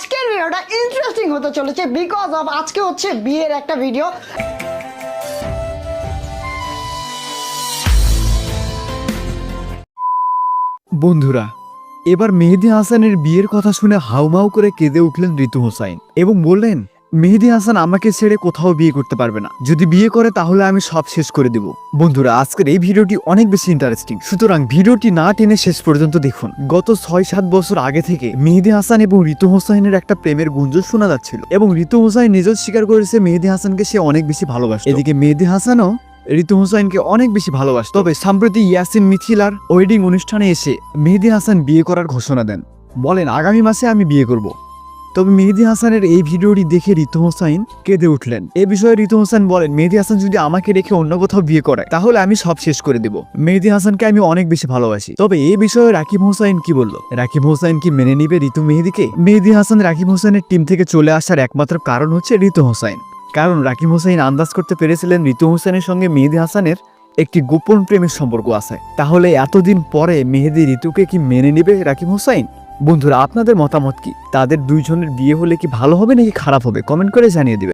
আজকের ভিডিওটা ইন্টারেস্টিং হতে চলেছে বিকজ অফ আজকে হচ্ছে বিয়ের একটা ভিডিও বন্ধুরা, এবার মেহেদি হাসানের বিয়ের কথা শুনে হাউমাউ করে কেঁদে উঠলেন ঋতু হোসাইন এবং বললেন মেহেদি হাসান আমাকে ছেড়ে কোথাও বিয়ে করতে পারবে না। যদি বিয়ে করে, তাহলে আমি সব শেষ করে দেব। বন্ধুরা, আজকের এই ভিডিওটি অনেক বেশি ইন্টারেস্টিং সুতরাং ভিডিওটি না টেনে শেষ পর্যন্ত দেখুন। গত ছয় সাত বছর আগে থেকে মেহেদি হাসান এবং ঋতু হোসাইনের একটা প্রেমের গুঞ্জন শোনা যাচ্ছিল এবং ঋতু হোসাইন নিজেও স্বীকার করেছে মেহেদি হাসানকে সে অনেক বেশি ভালোবাসে এদিকে মেহেদি হাসানও ঋতু হোসাইনকে অনেক বেশি ভালোবাসে তবে সম্প্রতি ইয়াসিন মিথিলার ওয়েডিং অনুষ্ঠানে এসে মেহেদি হাসান বিয়ে করার ঘোষণা দেন। বলেন, আগামী মাসে আমি বিয়ে করব। তবে মেহেদি হাসানের এই ভিডিওটি দেখে ঋতু হোসাইন কেঁদে উঠলেন। এ বিষয়ে ঋতু হোসেন বলেন, মেহেদি হাসান যদি আমাকে রেখে অন্য কোথাও বিয়ে করে তাহলে আমি সব শেষ করে দেব। মেহেদি হাসানকে আমি অনেক বেশি ভালোবাসি। তবে এই বিষয়ে রাকিব হোসাইন কি বলল? রাকিব হোসাইন কি মেনে নিবে ঋতু মেহেদিকে? মেহেদি হাসান রাকিব হোসেনের টিম থেকে চলে আসার একমাত্র কারণ হচ্ছে ঋতু হোসাইন। কারণ রাকিব হোসাইন আন্দাজ করতে পেরেছিলেন ঋতু হোসেনের সঙ্গে মেহেদি হাসানের একটি গোপন প্রেমের সম্পর্ক আছে। তাহলে এতদিন পরে মেহেদি ঋতুকে কি মেনে নেবে রাকিব হোসাইন? বন্ধুরা, আপনাদের মতামত কি? তাদের দুইজনের বিয়ে হলে কি ভালো হবে নাকি খারাপ হবে? কমেন্ট করে জানিয়ে দিবে